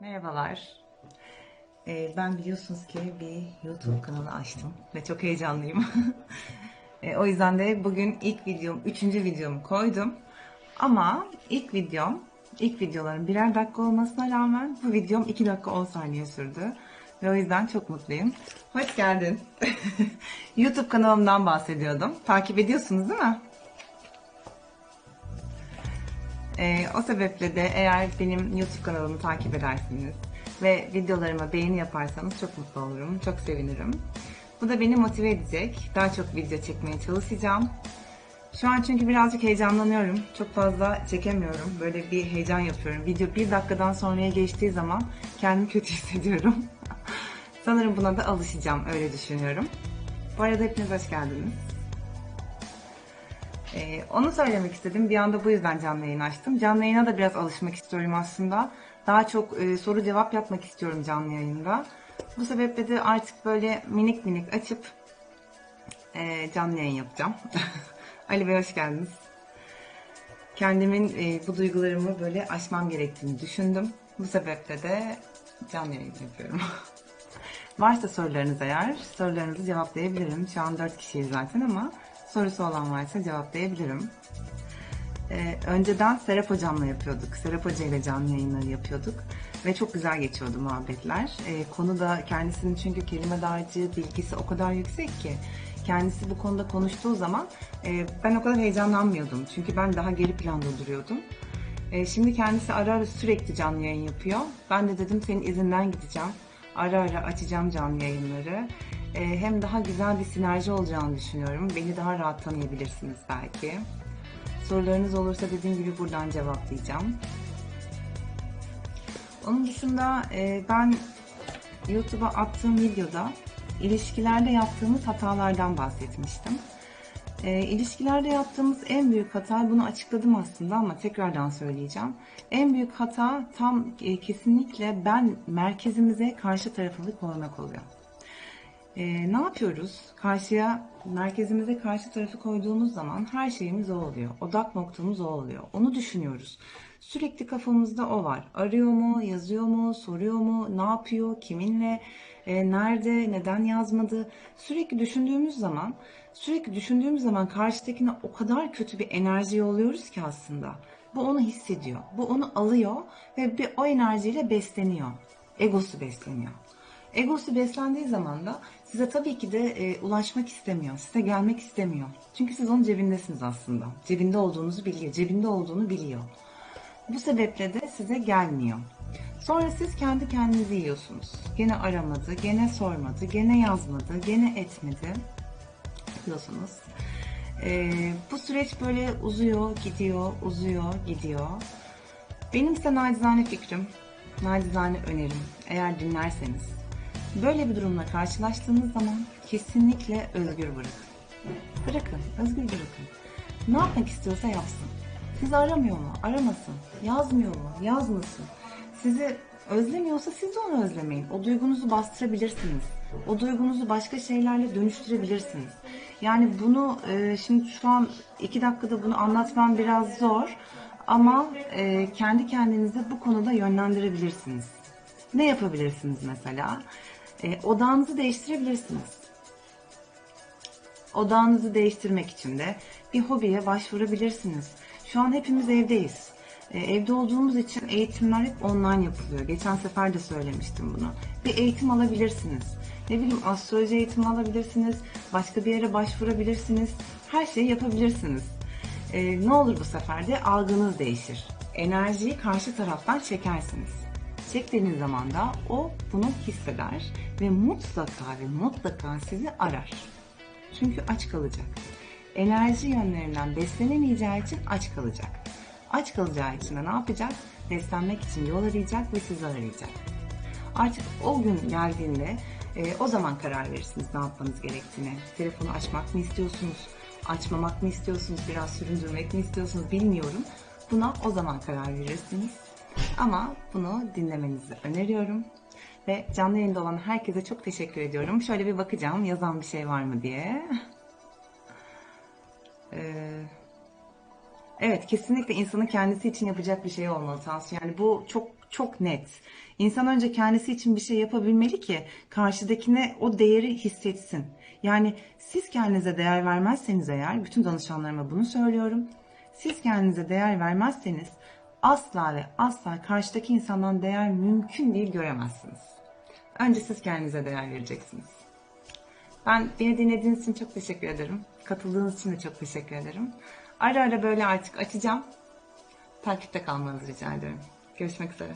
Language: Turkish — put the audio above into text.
Merhabalar. Ee, ben biliyorsunuz ki bir YouTube kanalı açtım ve çok heyecanlıyım. Ee, o yüzden de bugün ilk videom, üçüncü videomu koydum. Ama ilk videom, ilk videoların birer dakika olmasına rağmen bu videom iki dakika 10 saniye sürdü. Ve o yüzden çok mutluyum. Hoş geldin. YouTube kanalımdan bahsediyordum. Takip ediyorsunuz değil mi? Ee, o sebeple de eğer benim YouTube kanalımı takip edersiniz ve videolarıma beğeni yaparsanız çok mutlu olurum, çok sevinirim. Bu da beni motive edecek. Daha çok video çekmeye çalışacağım. Şu an çünkü birazcık heyecanlanıyorum. Çok fazla çekemiyorum. Böyle bir heyecan yapıyorum. Video bir dakikadan sonraya geçtiği zaman kendimi kötü hissediyorum. Sanırım buna da alışacağım, öyle düşünüyorum. Bu arada hepiniz hoş geldiniz. Ee, onu söylemek istedim. Bir anda bu yüzden canlı yayın açtım. Canlı yayına da biraz alışmak istiyorum aslında. Daha çok e, soru cevap yapmak istiyorum canlı yayında. Bu sebeple de artık böyle minik minik açıp e, canlı yayın yapacağım. Ali Bey hoş geldiniz. Kendimin e, bu duygularımı böyle aşmam gerektiğini düşündüm. Bu sebeple de canlı yayın yapıyorum. Varsa sorularınız eğer sorularınızı cevaplayabilirim. Şu an 4 kişiyiz zaten ama sorusu olan varsa cevaplayabilirim. Ee, önceden Serap Hocam'la yapıyorduk. Serap Hoca ile canlı yayınları yapıyorduk. Ve çok güzel geçiyordu muhabbetler. Ee, konu da kendisinin çünkü kelime dağarcığı, bilgisi o kadar yüksek ki. Kendisi bu konuda konuştuğu zaman e, ben o kadar heyecanlanmıyordum. Çünkü ben daha geri planda duruyordum. E, şimdi kendisi ara ara sürekli canlı yayın yapıyor. Ben de dedim senin izinden gideceğim. Ara ara açacağım canlı yayınları. E, hem daha güzel bir sinerji olacağını düşünüyorum. Beni daha rahat tanıyabilirsiniz belki. Sorularınız olursa dediğim gibi buradan cevaplayacağım. Onun dışında e, ben YouTube'a attığım videoda ilişkilerde yaptığımız hatalardan bahsetmiştim. E, ilişkilerde yaptığımız en büyük hata, bunu açıkladım aslında ama tekrardan söyleyeceğim. En büyük hata tam e, kesinlikle ben merkezimize karşı tarafını koymak oluyor. E, ne yapıyoruz? Karşıya, merkezimize karşı tarafı koyduğumuz zaman her şeyimiz o oluyor. Odak noktamız o oluyor. Onu düşünüyoruz. Sürekli kafamızda o var. Arıyor mu, yazıyor mu, soruyor mu, ne yapıyor, kiminle, e, nerede, neden yazmadı. Sürekli düşündüğümüz zaman, sürekli düşündüğümüz zaman karşıdakine o kadar kötü bir enerji yolluyoruz ki aslında. Bu onu hissediyor. Bu onu alıyor ve bir o enerjiyle besleniyor. Egosu besleniyor. Egosu beslendiği zaman da size tabii ki de e, ulaşmak istemiyor. Size gelmek istemiyor. Çünkü siz onun cebindesiniz aslında. Cebinde olduğunuzu biliyor. Cebinde olduğunu biliyor. Bu sebeple de size gelmiyor. Sonra siz kendi kendinizi yiyorsunuz. Gene aramadı, gene sormadı, gene yazmadı, gene etmedi diyorsunuz. Ee, bu süreç böyle uzuyor, gidiyor, uzuyor, gidiyor. Benim size nacizane fikrim, nacizane önerim eğer dinlerseniz. Böyle bir durumla karşılaştığınız zaman kesinlikle özgür bırakın. Bırakın, özgür bırakın. Ne yapmak istiyorsa yapsın. Sizi aramıyor mu? Aramasın. Yazmıyor mu? Yazmasın. Sizi özlemiyorsa siz de onu özlemeyin. O duygunuzu bastırabilirsiniz. O duygunuzu başka şeylerle dönüştürebilirsiniz. Yani bunu e, şimdi şu an iki dakikada bunu anlatmam biraz zor. Ama e, kendi kendinizi bu konuda yönlendirebilirsiniz. Ne yapabilirsiniz mesela? E, odağınızı değiştirebilirsiniz. Odağınızı değiştirmek için de bir hobiye başvurabilirsiniz. Şu an hepimiz evdeyiz. E, evde olduğumuz için eğitimler hep online yapılıyor. Geçen sefer de söylemiştim bunu. Bir eğitim alabilirsiniz. Ne bileyim astroloji eğitimi alabilirsiniz. Başka bir yere başvurabilirsiniz. Her şeyi yapabilirsiniz. E, ne olur bu sefer de algınız değişir. Enerjiyi karşı taraftan çekersiniz. Çektiğiniz zaman da o bunu hisseder ve mutlaka ve mutlaka sizi arar. Çünkü aç kalacak. Enerji yönlerinden beslenemeyeceği için aç kalacak. Aç kalacağı için de ne yapacak? Beslenmek için yol arayacak ve sizi arayacak. Artık o gün geldiğinde e, o zaman karar verirsiniz ne yapmanız gerektiğini. Telefonu açmak mı istiyorsunuz? Açmamak mı istiyorsunuz? Biraz süründürmek mi istiyorsunuz? Bilmiyorum. Buna o zaman karar verirsiniz. Ama bunu dinlemenizi öneriyorum. Ve canlı yayında olan herkese çok teşekkür ediyorum. Şöyle bir bakacağım yazan bir şey var mı diye. Ee, Evet kesinlikle insanın kendisi için yapacak bir şey olmalı Tansu. Yani bu çok çok net. İnsan önce kendisi için bir şey yapabilmeli ki karşıdakine o değeri hissetsin. Yani siz kendinize değer vermezseniz eğer, bütün danışanlarıma bunu söylüyorum. Siz kendinize değer vermezseniz asla ve asla karşıdaki insandan değer mümkün değil göremezsiniz. Önce siz kendinize değer vereceksiniz. Ben beni dinlediğiniz için çok teşekkür ederim. Katıldığınız için de çok teşekkür ederim. Ara ara böyle artık açacağım. Takipte kalmanızı rica ederim. Görüşmek üzere.